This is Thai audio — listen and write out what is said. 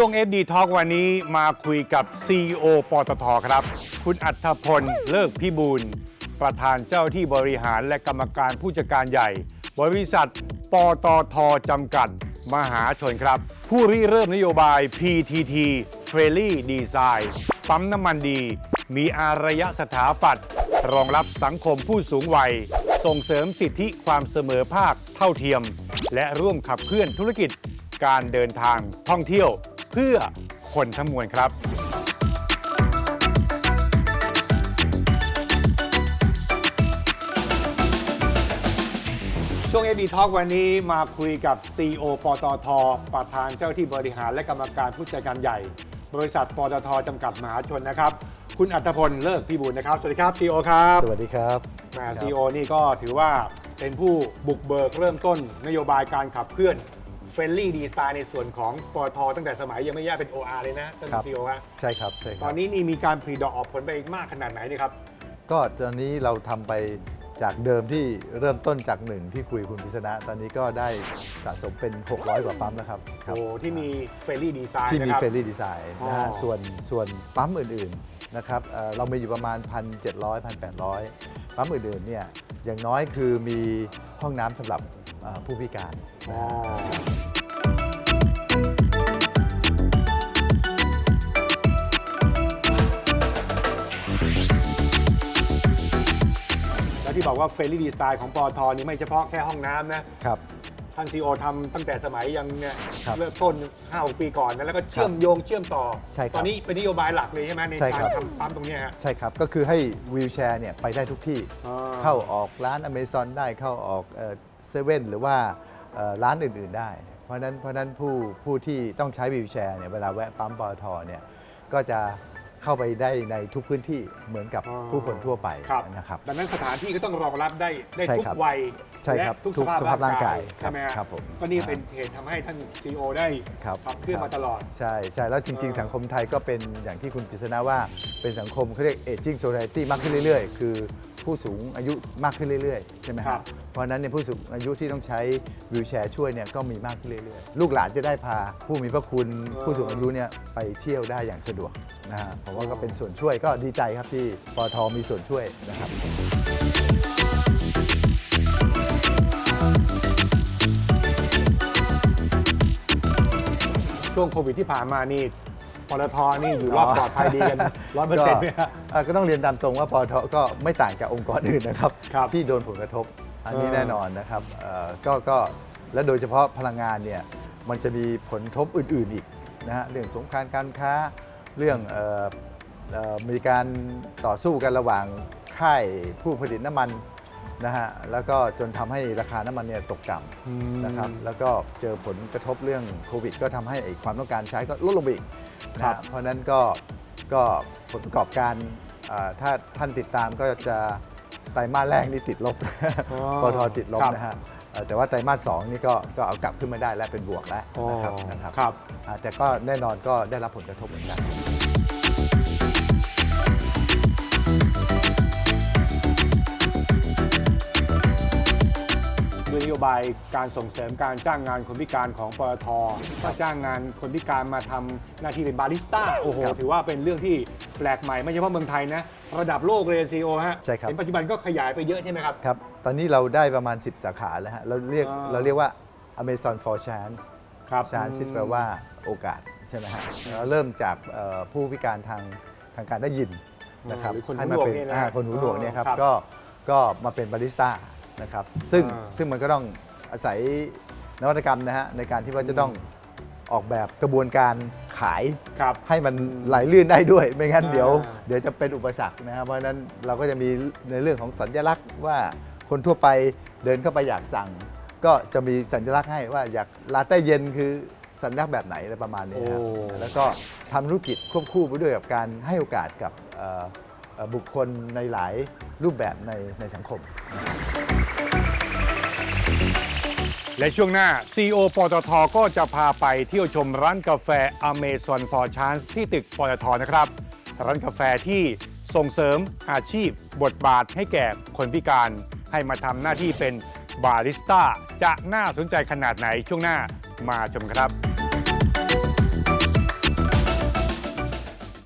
ช่วง FD Talk วันนี้มาคุยกับ CEO ปตทครับ คุณอัธพล เลิกพิบูล ประธานเจ้าที่บริหารและกรรมการผู้จัดการใหญ่ บริษัท ปตทจำกัด มหาชนครับ ผู้ริเริ่มนโยบาย PTT f r e l y Design ปั๊มน้ำมันดี มีอารยสถาปัตย์รองรับสังคมผู้สูงวัย ส่งเสริมสิทธิความเสมอภาคเท่าเทียม และร่วมขับเคลื่อนธุรกิจการเดินทางท่องเที่ยว พื่อคนทั้งมวลครับช่วง FD Talk วันนี้มาคุยกับ CEO ปตท ประธานเจ้าที่บริหารและกรรมการผู้จัดการใหญ่ บริษัทปตทจำกัดมหาชนนะครับ คุณอัตพลเลิกพิบูลนะครับ สวัสดีครับ CEO ครับสวัสดีครับแหม CEO นี่ก็ถือว่าเป็นผู้บุกเบิกเริ่มต้นนโยบายการขับเคลื่อนเฟ รนลี่ดีไซน์ในส่วนของปตทตั้งแต่สมัยยังไม่แยกเป็น OR เลยนะท่านครับ CEO ฮะใช่ครับใช่คตรัอบนนี้นี่มีการผลิดอกออกผลไปมากขนาดไหนเนี่ยครับ ก็ตอนนี้เราทำไปจากเดิมที่เริ่มต้นจากหนึ่งที่คุยคุณพิษณะตอนนี้ก็ได้สะสมเป็น 600 กว่าปั๊มแล้วครับครับ โอ้ที่มีเฟรนลี่ดีไซน์ที่มีนะครับ เฟรนลี่ดีไซน์นะฮะอ๋อ ส่วนส่วนปั๊มอื่นๆนะครับเอ่อเรามีอยู่ประมาณ 1,700 1,800 ปั๊มอื่นๆเนี่ยอย่างน้อยคือมีห้องน้ำสำหรับเอ่อผู้พิการอ๋นะอฮะ วที่บอกว่าเฟรนลี่ดีไซน์ของปอทนี่ไม่เฉพาะแค่ห้องน้ำนะ ครับ ท่านซีโอทำตั้งแต่สมัยยังเนี่ยครับเริ่มต้น5 6ปีก่อนนะแล้วก็เชื่อมโยงเชื่อมต่อ ใช่ครับตอนนี้เป็นนโยบายหลักเลยใช่ไหมในใช่การครับทำปั๊มตรงเนี้ยฮะ ใช่ครับ ก็คือให้วีลแชร์เนี่ยไปได้ทุกที่ อ่า เข้าออกร้านอเมซอนได้เข้าออกเซเว่นหรือว่าเอ่อร้านอื่น ๆได้ เพราะฉะนั้นเพราะฉะนั้นผู้ผู้ที่ต้องใช้วีลแชร์เนี่ยเวลาแวะปั๊มปตทเนี่ยก็จะ เข้าไปได้ในทุกพื้นที่เหมือนกับอ๋อผู้คนทั่วไปครับนะครับ ดังนั้นสถานที่ก็ต้องรองรับได้ได้ใช่ทุกครับวัยใช่ครับและทุกทุสกภาพสภาพร่างกายใช่ไหมฮะครับผมก็นี่เป็นเหตุทำให้ท่านซีโอได้ครับขับเคลื่อนมาตลอด ใช่ใช่แล้วจริงเออๆสังคมไทยก็เป็นอย่างที่คุณกฤษณะว่าเป็นสังคมเขาเรียก aging society มากขึ้นเรื่อยๆ คือ ผู้สูงอายุมากขึ้นเรื่อยๆ ใช่ไหมครัครับบ เพราะฉะนั้นเนี่ยผู้สูงอายุที่ต้องใช้วิวแชร์ช่วยเนี่ยก็มีมากขึ้นเรื่อยๆ ลูกหลานจะได้พาผู้มีพระคุณผู้สูงอายุเนี่ยไปเที่ยวได้อย่างสะดวกนะฮะผมว่าก็เป็นส่วนช่วยก็ดีใจครับที่ปตทมีส่วนช่วยนะครับ ช่วงโควิดที่ผ่านมานี่ ปตทนี่อยู่รอดปลอดภัยดีกันร้อยเปอร์เซ็นต์ไหมฮะเอ่อก็ต้องเรียนตามตรงว่าปอทก็ไม่ต่างจากองค์กรอื่นนะครับ ครับที่โดนผลกระทบ อันนี้เออ แน่นอนนะครับเอ่อก็ก็และโดยเฉพาะพลังงานเนี่ยมันจะมีผลกระทบอื่น ๆอีกนะฮะเรื่องสงครามการค้าเรื่องเอ่อเอ่อมีการต่อสู้กันระหว่างค่ายผู้ผลิตน้ำมันนะฮะแล้วก็จนทำให้ราคาน้ำมันเนี่ยตกต่ำ นะครับแล้วก็เจอผลกระทบเรื่องโควิด ก็ทำให้ไอ้ความต้องการใช้ก็ลดลงไปอีก นะครับเพราะฉะนั้นก็ก็ผลประกอบการอ่าถ้าท่านติดตามก็จะไตรมาสแรกนี่ติดลบอ๋อปตทติดลบครับนะฮะเอ่อแต่ว่าไตรมาสสองนี่ก็ก็เอากลับขึ้นมาได้แล้วเป็นบวกแล้วอ๋อนะครับนะครับครับอ่าแต่ก็แน่นอนก็ได้รับผลกระทบเหมือนกัน บายการส่งเสริมการจ้างงานคนพิการของปตทก็จ้างงานคนพิการมาทำหน้าที่เป็นบาริสต้าโอ้โหครับถือว่าเป็นเรื่องที่แปลกใหม่ไม่เฉพาะเมืองไทยนะ ระดับโลกเลยซีโอฮะใช่ครับ เห็นปัจจุบันก็ขยายไปเยอะใช่ไหมครับ ครับ ตอนนี้เราได้ประมาณ 10 สาขาแล้วฮะ เราเรียกอ่า เราเรียกว่า Amazon for Chance ครับ chance ที่แปลว่าโอกาส ใช่ไหมฮะเราเริ่มจากเอ่อผู้พิการทางทางการได้ยินนะครับหรือคนหูให้หนมาวกเป็นเนี่ยนะอ่าคนหูหนวกเนี่ยครับ ครับ ก็ก็มาเป็นบาริสต้า นะครับ ซึ่งอ่า ซึ่งมันก็ต้องอาศัยนวัตกรรมนะฮะในการที่ว่าจะต้องออกแบบกระบวนการขาย ครับ ให้มันไหลลื่นได้ด้วย ไม่งั้นอ่าเดี๋ยวเดี๋ยวจะเป็นอุปสรรคนะครับ เพราะฉะนั้นเราก็จะมีในเรื่องของสัญลักษณ์ว่าคนทั่วไปเดินเข้าไปอยากสั่ง ก็จะมีสัญลักษณ์ให้ว่าอยากลาเต้เย็นคือสัญลักษณ์แบบไหนอะไรประมาณนี้ครับ โอ้ แล้วก็ทำธุรกิจควบคู่ไปด้วยกับการให้โอกาสกับเอ่อเอ่อบุคคลในหลายรูปแบบในในสังคม และช่วงหน้า CEO ปตทก็จะพาไปเที่ยวชมร้านกาแฟ Amazon for Chance ที่ตึกปตทนะครับ ร้านกาแฟที่ส่งเสริมอาชีพ บทบาทให้แก่คนพิการ ให้มาทำหน้าที่เป็นบาริสต้า จะน่าสนใจขนาดไหนช่วงหน้ามาชมครับ